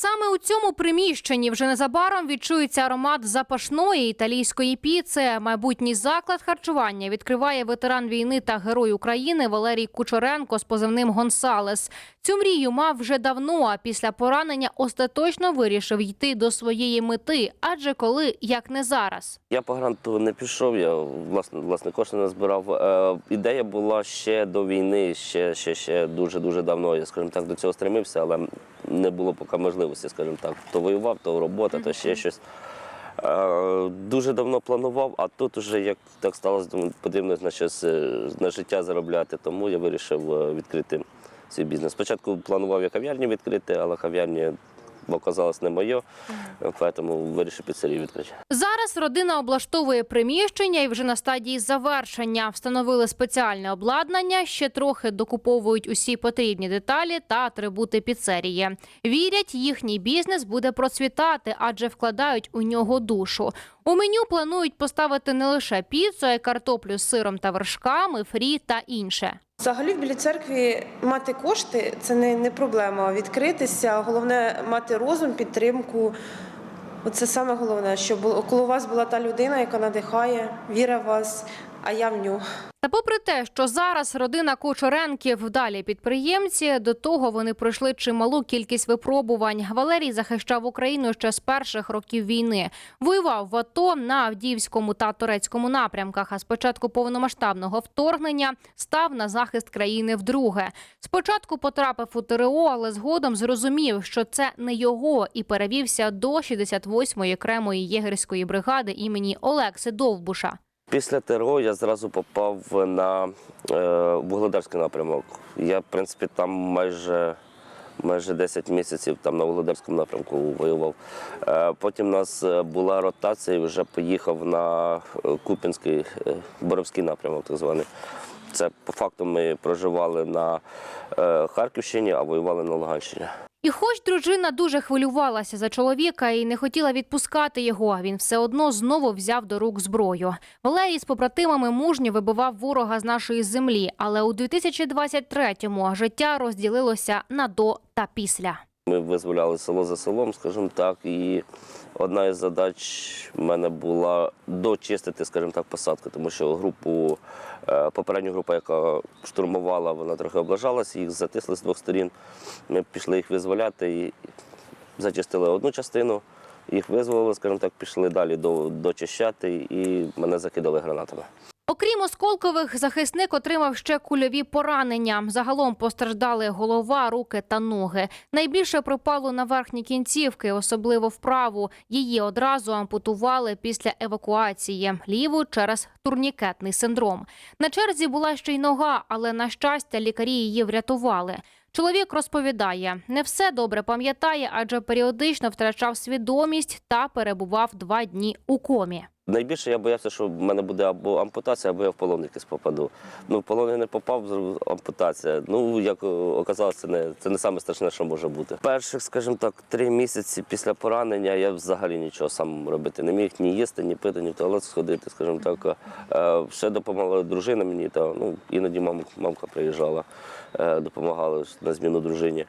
Саме у цьому приміщенні вже незабаром відчується аромат запашної італійської піци. Майбутній заклад харчування відкриває ветеран війни та герой України Валерій Кучеренко з позивним Гонсалес. Цю мрію мав вже давно, а після поранення остаточно вирішив йти до своєї мети. Адже коли як не зараз. Я по гранту не пішов, я власне, власне кошти не збирав. Е, ідея була ще до війни, ще, ще, ще дуже дуже давно. Я скажімо так, до цього стремився, але не було поки можливості, скажімо так. То воював, то робота, то ще щось. Е, дуже давно планував, а тут уже як так сталося, потрібно на щось на життя заробляти. Тому я вирішив е, відкрити свій бізнес. Спочатку планував я кав'ярню відкрити, але кав'ярня оказалась не моє, тому вирішив піцерію відкрити. Зараз родина облаштовує приміщення і вже на стадії завершення. Встановили спеціальне обладнання, ще трохи докуповують усі потрібні деталі та атрибути піцерії. Вірять, їхній бізнес буде процвітати, адже вкладають у нього душу. У меню планують поставити не лише піцу, а й картоплю з сиром та вершками, фрі та інше. Взагалі в білій церкві мати кошти це не, не проблема. Відкритися, головне мати розум, підтримку. Оце саме головне, щоб коло вас була та людина, яка надихає, віра в вас, а я в нього. Та попри те, що зараз родина Кочоренків вдалі підприємці, до того вони пройшли чималу кількість випробувань. Валерій захищав Україну ще з перших років війни. Воював в АТО на Авдіївському та Турецькому напрямках. А з початку повномасштабного вторгнення став на захист країни вдруге. Спочатку потрапив у ТРО, але згодом зрозумів, що це не його, і перевівся до 68-ї окремої єгерської бригади імені Олекси Довбуша. Після ТРО я зразу попав на е, Вугледарський напрямок. Я, в принципі, там майже, майже 10 місяців там на Вугледарському напрямку воював. Е, потім у нас е, була ротація і вже поїхав на е, Купінський, е, Боровський напрямок, так званий. Це по факту ми проживали на е, Харківщині, а воювали на Луганщині. І хоч дружина дуже хвилювалася за чоловіка і не хотіла відпускати його, він все одно знову взяв до рук зброю. Валерій з побратимами мужньо вибивав ворога з нашої землі, але у 2023-му життя розділилося на до та після. Ми визволяли село за селом, скажімо так, і одна із задач в мене була дочистити, скажімо так, посадку, тому що групу, е, попередню групу, яка штурмувала, вона трохи облажалася, їх затисли з двох сторін. Ми пішли їх визволяти і зачистили одну частину, їх визволили, скажімо так, пішли далі дочищати і мене закидали гранатами. Окрім осколкових, захисник отримав ще кульові поранення. Загалом постраждали голова, руки та ноги. Найбільше припало на верхні кінцівки, особливо вправу. Її одразу ампутували після евакуації. Ліву через турнікетний синдром. На черзі була ще й нога, але на щастя лікарі її врятували. Чоловік розповідає, не все добре пам'ятає, адже періодично втрачав свідомість та перебував два дні у комі. Найбільше я боявся, що в мене буде або ампутація, або я в полон якийсь попаду. Ну, в полон не попав, ампутація. Ну, як оказалося, це не, це не саме страшне, що може бути. Перших, скажімо так, три місяці після поранення я взагалі нічого сам робити не міг, ні їсти, ні пити, ні в туалет сходити, скажімо так. Е, ще допомагала дружина мені, та, ну, іноді мам, мамка приїжджала, е, допомагала на зміну дружині.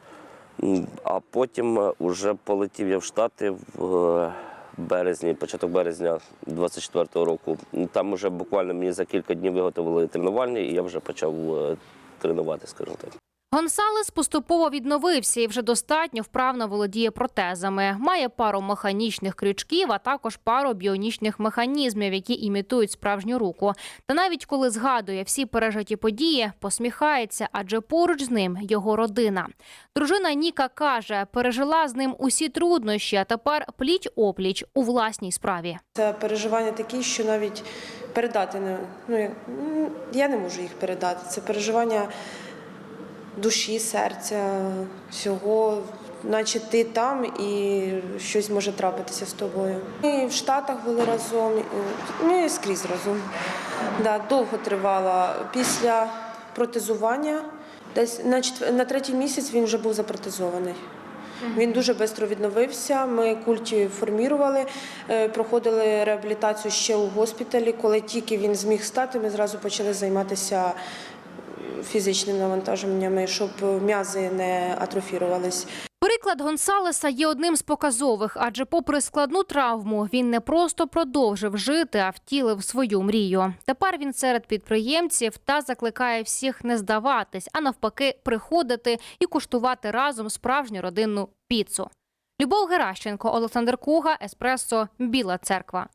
А потім вже полетів я в Штати в е, березні, початок березня 24-го року. Там вже буквально мені за кілька днів виготовили тренувальні, і я вже почав е, тренувати, скажімо так. Гонсалес поступово відновився і вже достатньо вправно володіє протезами. Має пару механічних крючків, а також пару біонічних механізмів, які імітують справжню руку. Та навіть коли згадує всі пережиті події, посміхається, адже поруч з ним його родина. Дружина Ніка каже, пережила з ним усі труднощі, а тепер пліч опліч у власній справі. Це переживання такі, що навіть передати не ну я- не можу їх передати. Це переживання душі, серця, всього, наче ти там і щось може трапитися з тобою. Ми в Штатах були разом, ми скрізь разом. Да, довго тривала. Після протезування, десь на, на третій місяць він вже був запротезований. Він дуже швидко відновився. Ми культі формірували, е, проходили реабілітацію ще у госпіталі. Коли тільки він зміг стати, ми зразу почали займатися фізичними навантаженнями, щоб м'язи не атрофірувались. Приклад Гонсалеса є одним з показових, адже, попри складну травму, він не просто продовжив жити, а втілив свою мрію. Тепер він серед підприємців та закликає всіх не здаватись, а навпаки, приходити і куштувати разом справжню родинну піцу. Любов Геращенко, Олександр Куга, Еспресо, Біла Церква.